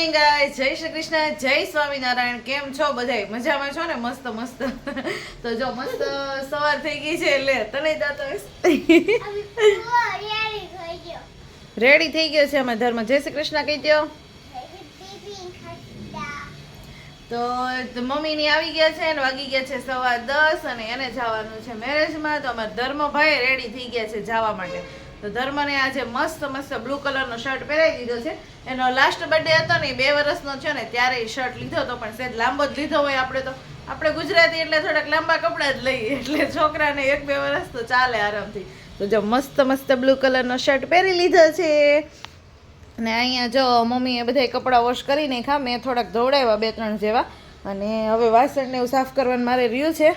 Morning guys જય શ્રી કૃષ્ણ. જય સ્વામિનારાયણ. કેમ છો બધાય? મજામાં છો ને? મસ્ત મસ્ત. તો જો મસ્ત સવાર થઈ ગઈ છે એટલે તને દાતો રેડી થઈ ગયો. છે અમે ધર્મ. જય શ્રી કૃષ્ણ કહી દો તો તો મમ્મીની આવી ગયા છે અને વાગી ગયા છે સવા દસ અને એને જવાનું છે મેરેજમાં. તો અમારા ધર્મભાઈ રેડી થઈ ગયા છે જવા માટે. તો ધર્મને આજે મસ્ત મસ્ત બ્લુ કલરનો શર્ટ પહેરાવી દીધો છે. એનો લાસ્ટ બર્થડે હતો ને બે વર્ષનો છે ને, ત્યારે એ શર્ટ લીધો હતો, પણ સહેજ લાંબો જ લીધો હોય આપણે તો. આપણે ગુજરાતી એટલે થોડાક લાંબા કપડાં જ લઈએ, એટલે છોકરાને એક, બે વર્ષ તો ચાલે આરામથી. તો જો મસ્ત મસ્ત બ્લુ કલરનો શર્ટ પહેરી લીધો છે. અને અહીંયા જો મમ્મીએ બધા કપડાં વોશ કરી નાખ્યા મેં થોડાક ધોવડાવ્યા બે ત્રણ જેવા. અને હવે વાસણને એવું સાફ કરવાનું મારે રહ્યું છે.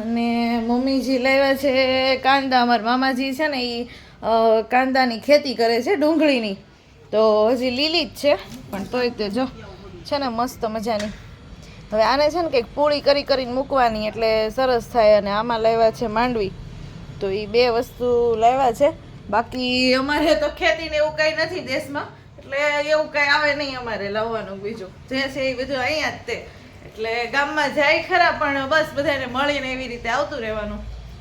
અને મમ્મીજી લાવ્યા છે કાંદા. અમારા મામાજી છે ને એ કાંદાની ખેતી કરે છે ડુંગળીની. તો હજી લીલી જ છે, પણ તોય તે જો, છે ને મસ્ત મજાની. હવે આને છે ને કંઈક પૂળી કરી કરીને મૂકવાની, એટલે સરસ થાય અને આમાં લાવ્યા છે માંડવી. તો એ બે વસ્તુ લાવ્યા છે. બાકી અમારે તો ખેતી ને એવું કંઈ નથી દેશમાં, એટલે એવું કંઈ આવે નહીં અમારે લાવવાનું બીજું. જે છે એ બધું અહીંયા જ તે. એટલે ગામમાં જાય ખરા, પણ બસ બધાને મળીને એવી રીતે આવતું રહેવાનું.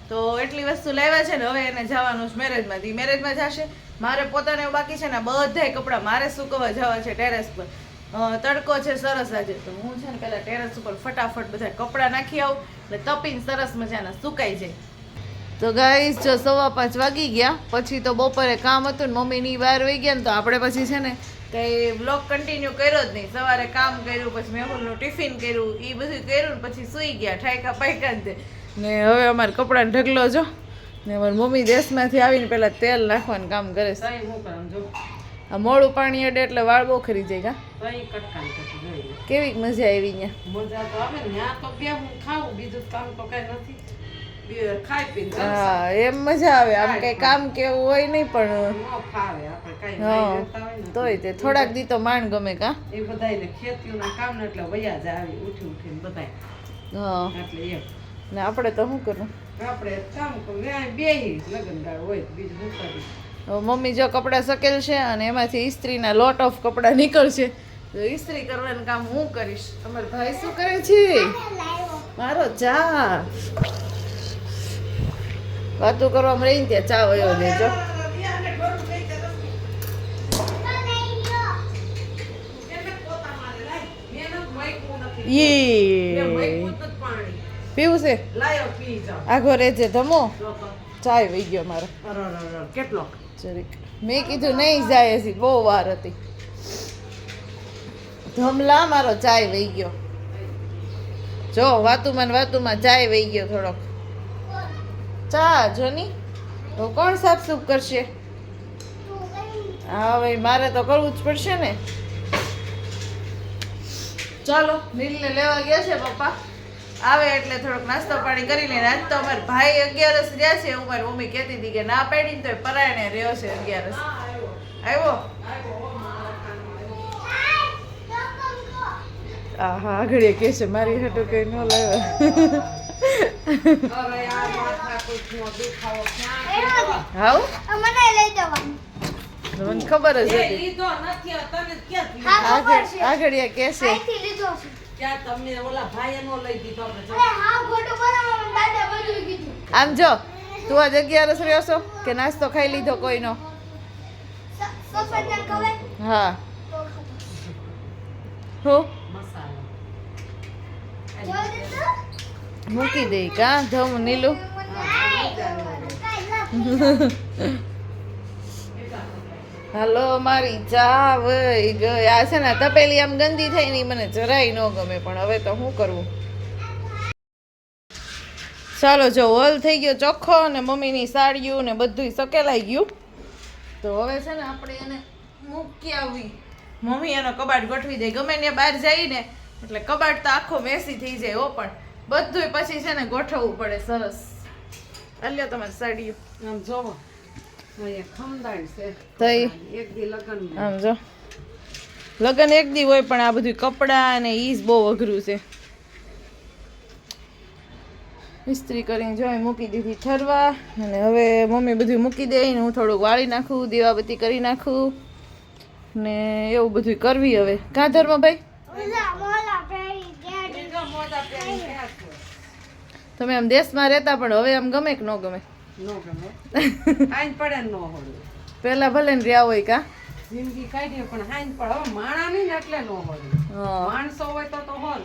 તો એટલી વસ્તુ લાવ્યા છે ને, હવે એને જવાનું છે મેરેજમાં ઈ મેરેજમાં જશે, મારે પોતાને બાકી છે ને બધાય કપડાં મારે સુકવા જવા છે ટેરેસ પર. તડકો છે સરસ આજે. તો હું છે ને પહેલાં ટેરેસ ઉપર ફટાફટ બધા કપડાં નાખી આવું, એટલે તપીને સરસ મજાના સુકાઈ જાય. તો ગાઈસ, જો સવા પાંચ વાગી ગયા, પછી તો બપોરે કામ હતું ને મમ્મીની બહાર વહી ગયા ને, તો આપણે પછી છે ને કંઈ બ્લોગ કન્ટિન્યુ કર્યો જ નહીં. સવારે કામ કર્યું પછી મેહુલનું ટિફિન કર્યું એ બધું કર્યું ને પછી સૂઈ ગયા ઠાયકા પાયકા જ ને હવે અમારે કપડાનો ઢગલો જો. ને અમારી મમ્મી દેશમાંથી આવીને પહેલાં તેલ નાખવાનું કામ કરે છે. આ મોડું પાણી અડે એટલે વાળ બહુ ખરી જાય કા? કેવી મજા આવી અહીંયા? મજા તો આવે ને ત્યાં તો બે હું ખાવું બીજું કામ તો કઈ નથી. હા એમ મજા આવે. આમ કંઈ કામ કેવું હોય નહીં પણ તોય તે થોડાક દી તો માંડ ગમે કા. એ બધાયને ખેતીઓના કામ ને એટલે વયા જ આવી ઉઠી ઉઠીને બધાય. હા. એટલે એમ. ને આપણે તો શું કરું? આપણે કામ કરું. બેહી લગ્નગાળ હોય બીજું શું મમ્મી જો કપડાં સકેલ છે અને એમાંથી ઇસ્ત્રીના લોટ ઓફ કપડાં નીકળશે. તો ઇસ્ત્રી કરવાનું કામ હું કરીશ. તમારો ભાઈ શું કરે છે? મારો ચા વાતું કરવામાં રહીને ત્યાં ચા વયો દેજો ઈ. પીવું છે? આઘો રેજે ધમો? ચાય વહી ગયો મારો. કેટલો મેં કીધું નહીં જાય હજી, બહુ વાર હતી. ધમલા, મારો ચાય વહી ગયો. જો, વાતુમાં ને વાતુમાં ચાય વહી ગયો થોડોક. ચા, જોની? તો કોણ સાફ સૂફ કરશે? હા, ભાઈ, મારે તો કરવું જ પડશે ને. ચાલો, નીલને લેવા ગયા છે પપ્પા. આવે એટલે થોડોક નાસ્તો પાણી કરી લઈને. આજ તો અમારા ભાઈ અગિયારસ રહ્યા છે. એવું મારી મમ્મી કહેતી હતી કે ના પાડી ને તો પરાયણે રહ્યો છે અગિયારસ. આવ્યો? હા હા આગળ કે છે, મારી હાટું કઈ ન લાવ્યા. મને ખબર જ હતી. આગળ આગળ એ છે. ક્યાં તમને ઓલા ભાઈએ નો લઈ દીધો આપણે જો. આમ જો તું આજ અગિયારસ રહ્યો છો કે નાસ્તો ખાઈ લીધો કોઈનો? હા. હું? મસાલો. મૂકી દઈ કા? ધમ નીલું. હાલો, મારી ચા વઈ ગઈ આ છે ને તપેલી આમ ગંદી થઈ ને મને જરાય ન ગમે, પણ હવે તો શું કરવું? ચાલો, જો, હોલ થઈ ગયો ચોખ્ખો અને મમ્મીની સાડીઓ ને બધું સકેલાઈ ગયું. તો હવે છે ને, આપણે એને મૂકી આવી. મમ્મી એનો કબાટ ગોઠવી દે. ગમે ને બહાર જઈને એટલે કબાટ તો આખો મેસી થઈ જાય ઓ પણ. બધું પછી છે ને ગોઠવવું પડે સરસ. અલ્યો તમારી સાડી આમ જોવો. આમ જો. લગન એક દી હોય પણ આ બધું કપડાં અને ઈ જ બહુ અઘરું છે. ઇસ્ત્રી કરીને જો મૂકી દીધી ઠરવા. અને હવે મમ્મી બધું મૂકી દે ને હું થોડુંક વાળી નાખું દીવાબત્તી કરી નાખું. ને એવું બધું કરવી હવે. કાં ધર્મભાઈ એ જો મોજા પહેરીને ક્યાં છો? તમે આમ દેશમાં રહેતા પણ હવે આમ ગમે કે ન ગમે? પેલા ભલે ને રહ્યા હોય કા? જિંદગી કાઢીએ પણ હાઈન પડે. હવે માણા નહીં ને એટલે નો હોય હા. માણસો હોય તો તો હોલ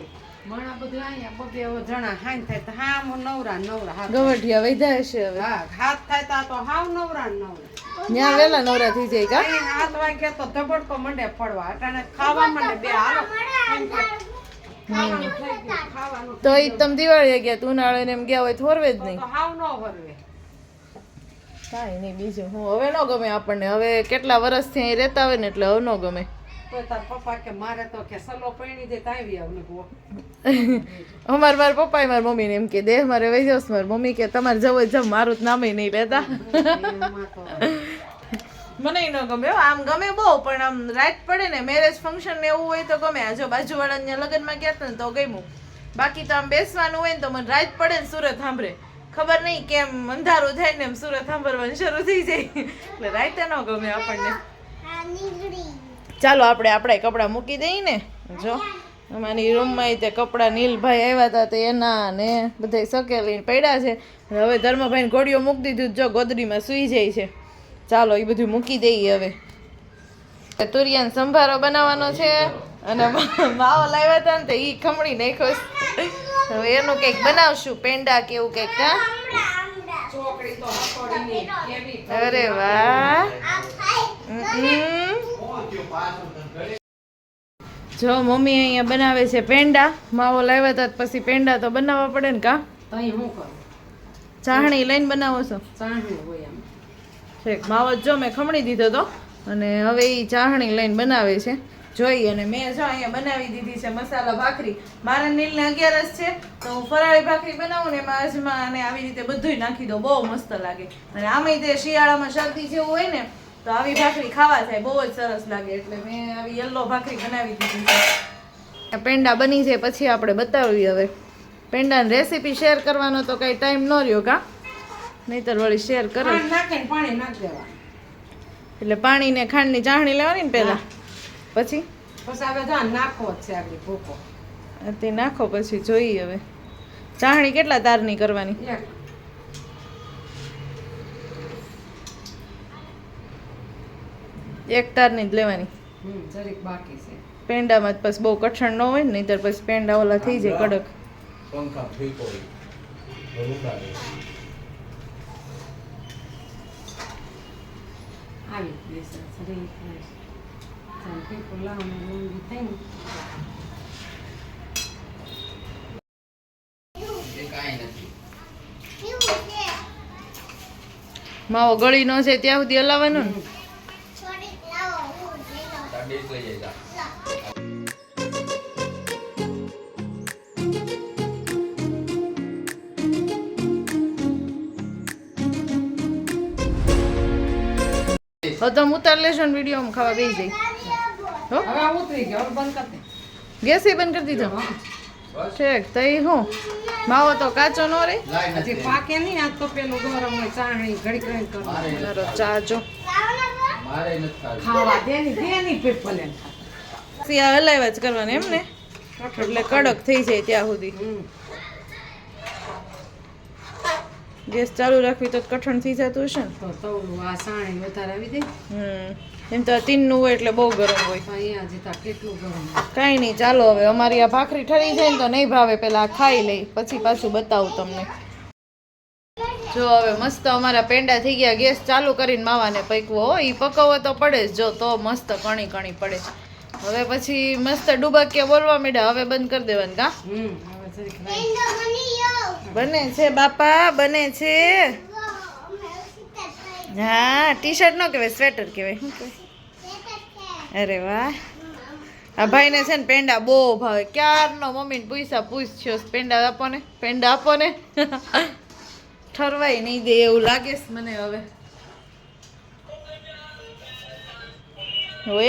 માણા બધું અહીંયા બબે જણા હાઈન થાય તો હા આમ નવરા નવરા હાથ ગવઠિયા વૈધા હશે હવે. હાથ થાય તો તો હાવ નવરા નવરા. ત્યાં વેલા નવરા થઈ જાય કા? હાથ વાગ્યા તો ધબડકો મંડે પડવા અટાણે ખાવા માંડે બે હાલો. તો એ તમે દિવાળી ગયા તું ઉનાળે એમ ગયા હોય થોરવે જ નહીં. કાંઈ નહીં બીજું હું હવે ન ગમે આપણને. હવે કેટલા વર્ષથી અહીં રહેતા હોય ને એટલે હવે ન ગમે. તો તાર પપ્પા મારે આવ ને અમાર મારા મારી એમ કે દેહ મારે વહી જાવ મારી મમ્મી કે તમારે જવું જમ મારું જ નામે નહીં લેતા. મને ન ગમે. આમ ગમે બહુ, પણ આમ રાઈટ પડે ને મેરેજ ફંક્શન ને એવું હોય તો ગમે. જો બાજુવાળાના લગ્નમાં ગયા હતા ને તો ગમ્યું. બાકી તો આમ બેસવાનું હોય ને તો મને રાઈટ પડે ને સુરત સાંભળે. ખબર નહીં કેમ અંધારું થાય ને એમ સુરત સાંભળવાનું શરૂ થઈ જાય. એટલે રાઈતે ન ગમે આપણને. ચાલો આપણે આપણે કપડાં મૂકી દઈએ ને. જો, અમારી રૂમમાં તે કપડાં નીલભાઈ આવ્યા હતા તે એના ને બધા સકેલી પડ્યા છે. હવે ધર્મભાઈને ઘોડીઓ મૂકી દીધું જો ગોદડીમાં સૂઈ જાય છે. ચાલો એ બધું મૂકી દઈએ હવે. તુરિયાન સંભારો બનાવવાનો છે અને માવો લાવ્યા હતા ને તો એ ખમણી નાખ્યો હવે એનું કંઈક બનાવશું પેંડા કે એવું કંઈક કેવી અરે વાહ. જો મમ્મી અહીંયા બનાવે છે પેંડા. માવો લાવ્યા હતા પછી પેંડા તો બનાવવા પડે ને કા? ચાહણી લઈને બનાવો છો? ચાહણી હોય ઠીક માવો જ મેં ખમણી દીધો તો. અને હવે એ ચાહણી લઈને બનાવે છે. જોઈ અને મેં જો અહીંયા બનાવી દીધી છે મસાલા ભાખરી. મારા નીલને અગિયારસ છે, તો હું ફરાળી ભાખરી બનાવું ને એમાં અજમા અને આવી રીતે બધુંય નાખી દો બહુ મસ્ત લાગે. અને આમેય તે શિયાળામાં શરદી જેવું હોય ને, તો આવી ભાખરી ખાવા થાય બહુ જ સરસ લાગે. એટલે મેં આવી યલો ભાખરી બનાવી દીધી છે. પેંડા બની જાય પછી આપણે બતાવીએ હવે. પેંડાની રેસીપી શેર કરવાનો તો કાંઈ ટાઈમ ન રહ્યો કા નહીતર વળી શેર કરે. નાખીને પાણી નાખી દેવાનું. એટલે પાણી ને ખાંડની ચાહણી લેવાની ને પહેલા? પછી? પછી હવે જો આ જ છે આગળ ભૂકો. તે નાખો પછી જોઈએ હવે. ચાહણી કેટલા તારની કરવાની? એક. તારની જ લેવાની. હમ જરીક બાકી છે. પેંડામાં જ પછી બહુ કઠણ ન હોય ને નહીતર પછી પેંડા ઓલા થઈ જાય કડક. પંખા આવી જ બેસે જરીક ચાલ પીપો લાવવાનું લોંગી થઈને એ કાંઈ નથી માવો ગળી ન છે ત્યાં સુધી હલાવવાનું ને હવે તમે ઉતાર લેશો ને વિડીયોમાં ખાવા બેસી જાય. હો? હવે ઉતરી ગયો. હવે બંધ કરી દે. ગેસ બંધ કરી દીધો. ઠીક તઈ હું? માવો તો કાચો નો રહે લાઈ હજી પાકે નહીં આ તો પેલું ગરમ હોય ચાણી ઘડી ઘડી કરો મારે મારો ચા જો મારે નથી ખાવા. દે ની દે ની પેટ ભલે ને ખાતા. હલાવ્યા જ કરવાના એમ ને એટલે કડક થઈ જાય ત્યાં સુધી હમ. ગેસ ચાલુ રાખવી તો કઠણ થઈ જતું હશે ને? તો તવલું આ સાણી વધારે આવી દે હમ. એમ તો તીનનું હોય એટલે બહુ ગરમ હોય. અહીંયા હજી તાર કેટલું ગરમ. કાંઈ નહીં ચાલો હવે અમારી આ ભાખરી ઠરી જાય ને તો નહીં ભાવે પેલા આ ખાઈ લઈ પછી પાછું બતાવું તમને. જો હવે મસ્ત અમારા પેંડા થઈ ગયા ગેસ ચાલુ કરીને માવાને પકવો હો. એ પકવવો તો પડે જ જો તો મસ્ત કણી કણી પડે. હવે પછી મસ્ત ડુબાકીયા બોલવા માંડ્યા હવે બંધ કરી દેવાનું કા? હમ. બને છે બાપા બને છે. હા ટી શર્ટ નો કહેવાય સ્વેટર કહેવાય શું કહેવાય? અરે વાહ. આ ભાઈને છે ને પેંડા બહુ ભાવે. ક્યારનો મમ્મીને પૂછા પૂછ્યો પેંડા આપો ને પેંડા આપો ને ઠરવાય નહીં દે એવું લાગે છે મને હવે.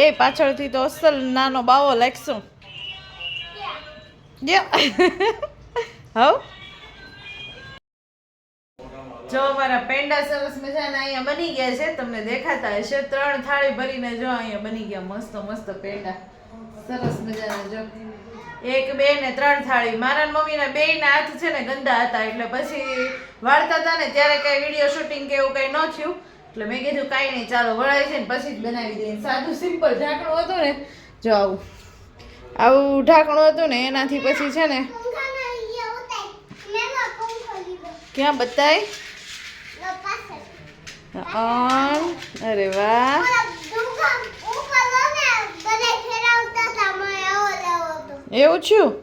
એ પાછળથી તો અસલ નાનો બાવો લાગશું. હવ? જો અમારા પેંડા સરસ મજાના અહીંયા બની ગયા છે તમને દેખાતા હશે. ત્રણ થાળી ભરીને જો અહીંયા બની ગયા મસ્ત મસ્ત પેંડા. સરસ મજાના જો. એક બે ને ત્રણ થાળી. મારા મમ્મીના બે ના હાથ છે ને ગંદા હતા એટલે પછી વાળતા હતા ને ત્યારે કઈ વીડિયો શૂટિંગ કે એવું કઈ ન થયું. એટલે મેં કીધું કાંઈ નહીં ચાલો વળાય છે ને પછી જ બનાવી દઈએ. સાદું સિમ્પલ ઢાંકણું હતું ને જો આવું. આવું ઢાંકણું હતું ને એનાથી પછી છે ને ક્યાં બતાય? અન અરે વાહ. એવું છું?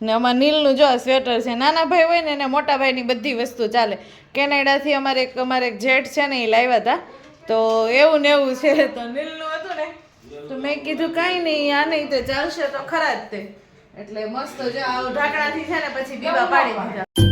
ને અમારે નીલનું જો સ્વેટર છે. નાના ભાઈ હોય ને એને મોટા ભાઈની બધી વસ્તુ ચાલે. કેનેડાથી અમારે એક અમારે એક જેટ છે ને એ લાવ્યા હતા. તો એવું ને એવું છે. તો નીલનું હતું ને, તો મેં કીધું કાંઈ નહીં આ નહીં તો ચાલશે તો ખરા જ તે. એટલે મસ્ત જો ઢાંકણાથી છે ને પછી બીવા પાડી દીધા.